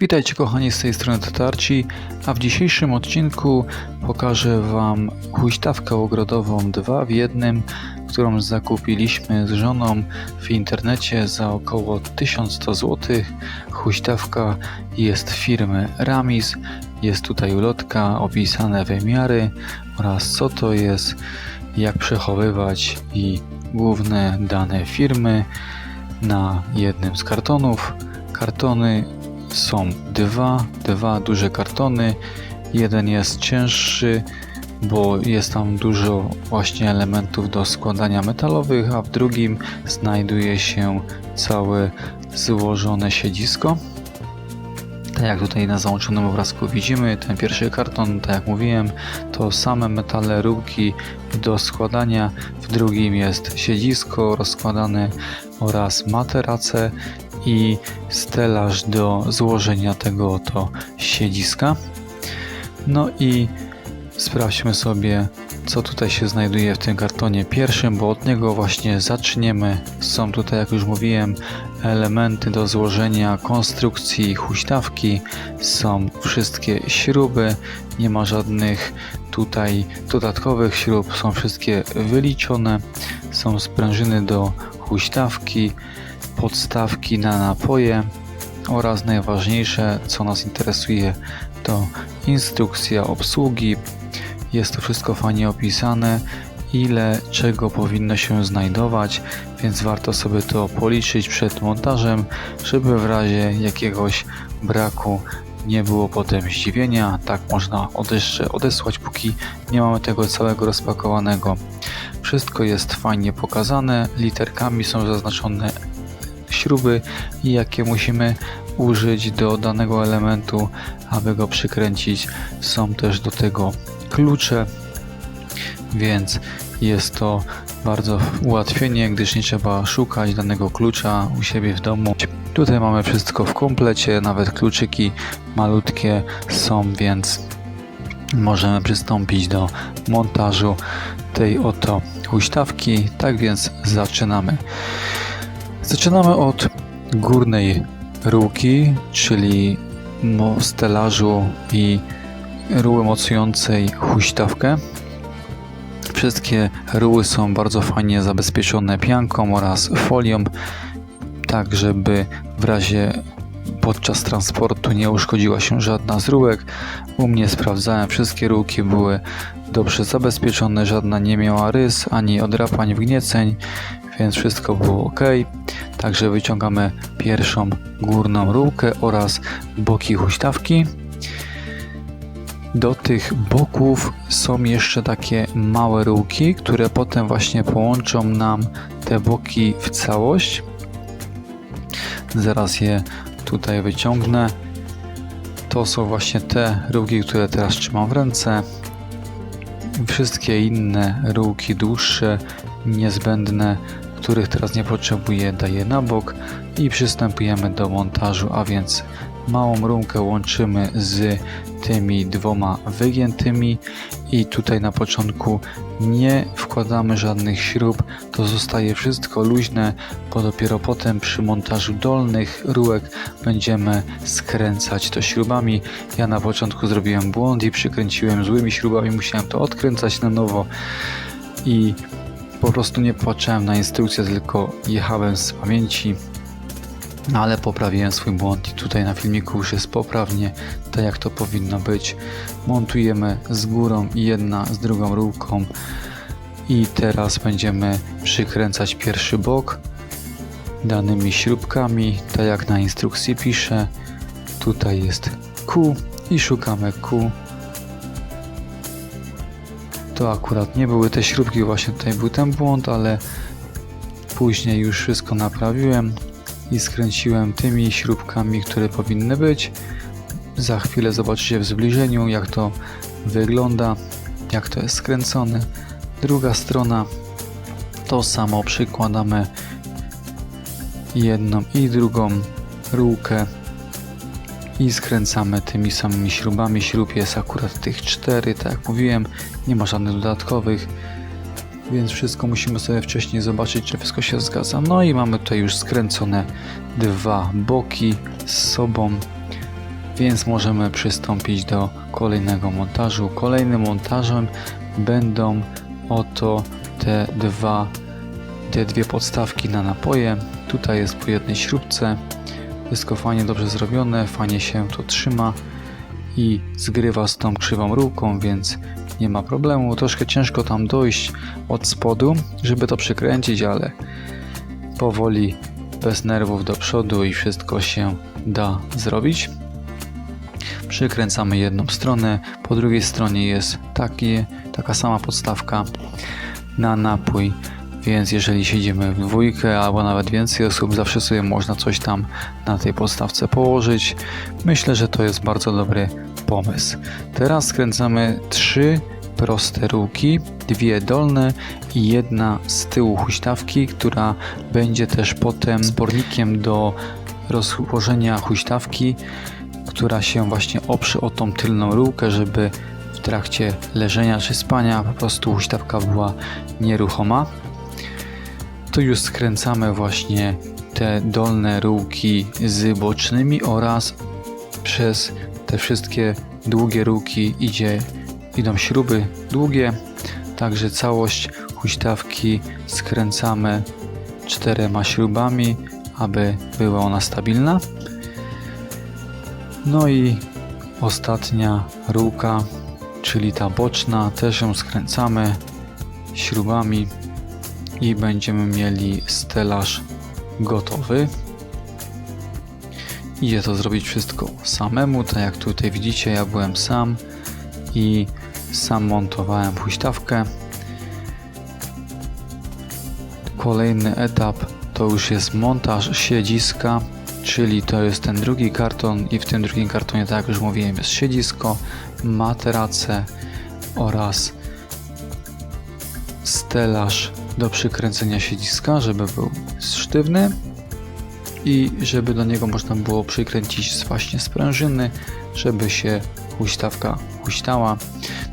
Witajcie kochani z tej strony Tatarci, a w dzisiejszym odcinku pokażę Wam huśtawkę ogrodową 2 w jednym, którą zakupiliśmy z żoną w internecie za około 1100 zł. Huśtawka jest firmy Ramis, jest tutaj ulotka, opisane wymiary oraz co to jest, jak przechowywać i główne dane firmy na jednym z kartonów. Kartony są dwa, dwa duże kartony. Jeden jest cięższy, bo jest tam dużo właśnie elementów do składania metalowych, a w drugim znajduje się całe złożone siedzisko. Tak jak tutaj na załączonym obrazku widzimy, ten pierwszy karton, tak jak mówiłem, to same metale róbki do składania. W drugim jest siedzisko rozkładane oraz materace i stelaż do złożenia tego oto siedziska. No i sprawdźmy sobie, co tutaj się znajduje w tym kartonie pierwszym, bo od niego właśnie zaczniemy. Są tutaj, jak już mówiłem, elementy do złożenia konstrukcji huśtawki. Są wszystkie śruby, nie ma żadnych tutaj dodatkowych śrub, są wszystkie wyliczone. Są sprężyny do huśtawki, podstawki na napoje oraz najważniejsze, co nas interesuje, to instrukcja obsługi. Jest to wszystko fajnie opisane, ile czego powinno się znajdować, więc warto sobie to policzyć przed montażem, żeby w razie jakiegoś braku nie było potem zdziwienia. Tak można jeszcze odesłać, póki nie mamy tego całego rozpakowanego. Wszystko jest fajnie pokazane, literkami są zaznaczone śruby jakie musimy użyć do danego elementu, aby go przykręcić. Są też do tego klucze, więc jest to bardzo ułatwienie, gdyż nie trzeba szukać danego klucza u siebie w domu. Tutaj mamy wszystko w komplecie, nawet kluczyki malutkie są, więc możemy przystąpić do montażu tej oto huśtawki. Tak więc zaczynamy. Zaczynamy od górnej ruki, czyli stelażu i ruły mocującej huśtawkę. Wszystkie ruły są bardzo fajnie zabezpieczone pianką oraz folią, tak żeby w razie podczas transportu nie uszkodziła się żadna z rółek. U mnie sprawdzałem, wszystkie rółki były dobrze zabezpieczone, żadna nie miała rys ani odrapań, wgnieceń, więc wszystko było ok. Także wyciągamy pierwszą górną rółkę oraz boki huśtawki. Do tych boków są jeszcze takie małe rółki, które potem właśnie połączą nam te boki w całość. Zaraz je tutaj wyciągnę. To są właśnie te rółki, które teraz trzymam w ręce. Wszystkie inne rółki dłuższe, niezbędne których teraz nie potrzebuję, daję na bok i przystępujemy do montażu, a więc małą rąkę łączymy z tymi dwoma wygiętymi i tutaj na początku nie wkładamy żadnych śrub, to zostaje wszystko luźne, bo dopiero potem przy montażu dolnych rółek będziemy skręcać to śrubami. Ja na początku zrobiłem błąd i przykręciłem złymi śrubami, musiałem to odkręcać na nowo i po prostu nie patrzyłem na instrukcję, tylko jechałem z pamięci. No ale poprawiłem swój błąd i tutaj na filmiku już jest poprawnie, tak jak to powinno być. Montujemy z górą jedna z drugą rurką i teraz będziemy przykręcać pierwszy bok danymi śrubkami, tak jak na instrukcji pisze. Tutaj jest Q i szukamy Q to akurat nie były te śrubki, właśnie tutaj był ten błąd, ale później już wszystko naprawiłem i skręciłem tymi śrubkami, które powinny być. Za chwilę zobaczycie w zbliżeniu, jak to wygląda, jak to jest skręcone. Druga strona to samo przykładamy jedną i drugą rurkę i skręcamy tymi samymi śrubami. Śrub jest akurat tych cztery, tak jak mówiłem, nie ma żadnych dodatkowych, więc wszystko musimy sobie wcześniej zobaczyć, czy wszystko się zgadza. No i mamy tutaj już skręcone dwa boki z sobą. więc możemy przystąpić do kolejnego montażu. Kolejnym montażem będą oto te dwa, te dwie podstawki na napoje. Tutaj jest po jednej śrubce. Wszystko fajnie, dobrze zrobione, fajnie się to trzyma i zgrywa z tą krzywą rurką, więc nie ma problemu. Troszkę ciężko tam dojść od spodu, żeby to przykręcić, ale powoli, bez nerwów do przodu i wszystko się da zrobić. Przykręcamy jedną stronę, po drugiej stronie jest takie, taka sama podstawka na napój, więc jeżeli siedzimy w dwójkę albo nawet więcej osób, zawsze sobie można coś tam na tej podstawce położyć. Myślę, że to jest bardzo dobry pomysł. Teraz skręcamy trzy proste rurki, dwie dolne i jedna z tyłu huśtawki, która będzie też potem zbornikiem do rozłożenia huśtawki, która się właśnie oprze o tą tylną rurkę, żeby w trakcie leżenia czy spania po prostu huśtawka była nieruchoma. Tu już skręcamy właśnie te dolne rurki z bocznymi oraz przez te wszystkie długie rurki idzie, idą śruby długie, także całość huśtawki skręcamy czterema śrubami, aby była ona stabilna. No i ostatnia rurka, czyli ta boczna, też ją skręcamy śrubami i będziemy mieli stelaż gotowy. Idzie to zrobić wszystko samemu, tak jak tutaj widzicie, ja byłem sam i sam montowałem huśtawkę. Kolejny etap to już jest montaż siedziska, czyli to jest ten drugi karton i w tym drugim kartonie, tak jak już mówiłem, jest siedzisko, materace oraz stelaż do przykręcenia siedziska, żeby był sztywny i żeby do niego można było przykręcić właśnie sprężyny, żeby się huśtawka huśtała.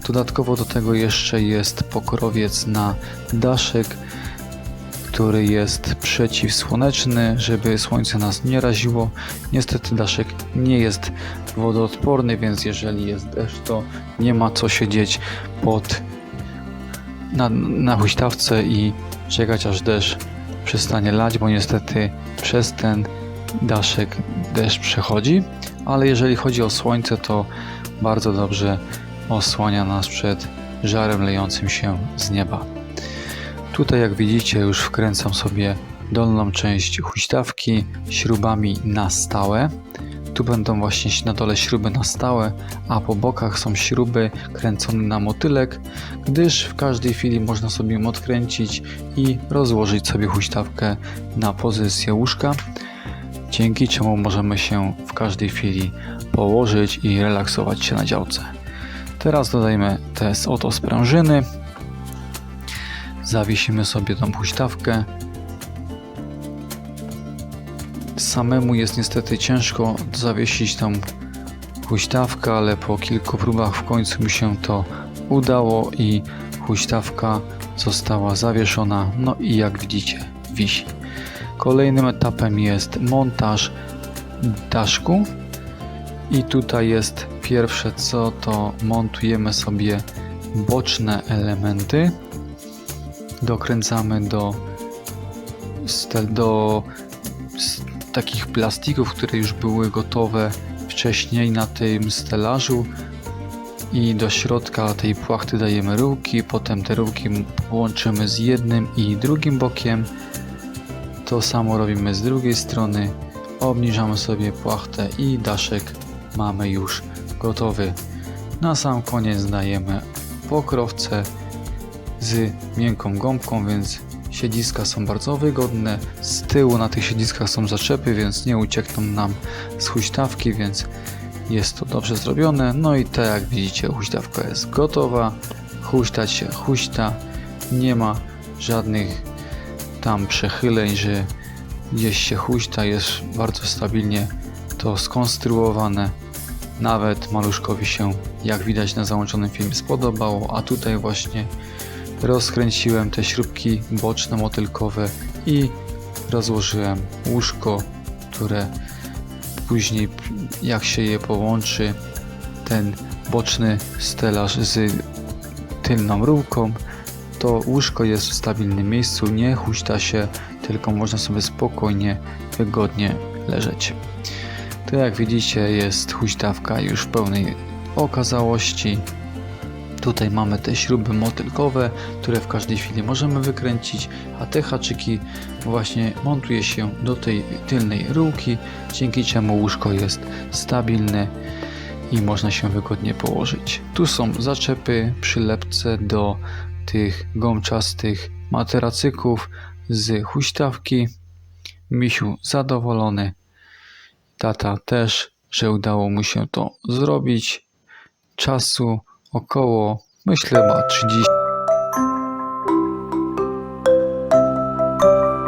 Dodatkowo do tego jeszcze jest pokrowiec na daszek, który jest przeciwsłoneczny, żeby słońce nas nie raziło. Niestety daszek nie jest wodoodporny, więc jeżeli jest deszcz, to nie ma co siedzieć pod na, na huśtawce i czekać aż deszcz przestanie lać, bo niestety przez ten daszek deszcz przechodzi, ale jeżeli chodzi o słońce, to bardzo dobrze osłania nas przed żarem lejącym się z nieba. Tutaj jak widzicie już wkręcam sobie dolną część huśtawki śrubami na stałe. Tu będą właśnie na dole śruby na stałe, a po bokach są śruby kręcone na motylek, gdyż w każdej chwili można sobie ją odkręcić i rozłożyć sobie huśtawkę na pozycję łóżka, dzięki czemu możemy się w każdej chwili położyć i relaksować się na działce. Teraz dodajmy te oto sprężyny, zawiesimy sobie tą huśtawkę Samemu jest niestety ciężko zawiesić tą huśtawkę, ale po kilku próbach w końcu mi się to udało i huśtawka została zawieszona. No i jak widzicie, wisi. Kolejnym etapem jest montaż daszku. I tutaj jest pierwsze co, to montujemy sobie boczne elementy. Dokręcamy do, do takich plastików, które już były gotowe wcześniej na tym stelażu i do środka tej płachty dajemy rurki, potem te rurki łączymy z jednym i drugim bokiem. To samo robimy z drugiej strony. Obniżamy sobie płachtę i daszek mamy już gotowy. Na sam koniec dajemy pokrowce z miękką gąbką, więc Siedziska są bardzo wygodne. Z tyłu na tych siedziskach są zaczepy, więc nie uciekną nam z huśtawki, więc jest to dobrze zrobione. No i tak jak widzicie, huśtawka jest gotowa. Huśtać się huśta. Nie ma żadnych tam przechyleń, że gdzieś się huśta. Jest bardzo stabilnie to skonstruowane. Nawet maluszkowi się, jak widać na załączonym filmie, spodobało, a tutaj właśnie Rozkręciłem te śrubki boczne motylkowe i rozłożyłem łóżko, które później jak się je połączy, ten boczny stelaż z tylną rurką, to łóżko jest w stabilnym miejscu, nie huśta się, tylko można sobie spokojnie, wygodnie leżeć. To jak widzicie jest huśtawka już w pełnej okazałości. Tutaj mamy te śruby motylkowe, które w każdej chwili możemy wykręcić, a te haczyki właśnie montuje się do tej tylnej rurki, dzięki czemu łóżko jest stabilne i można się wygodnie położyć. Tu są zaczepy, przylepce do tych gąbczastych materacyków z huśtawki. Misiu zadowolony, tata też, że udało mu się to zrobić. Czasu około, myślę, ma 30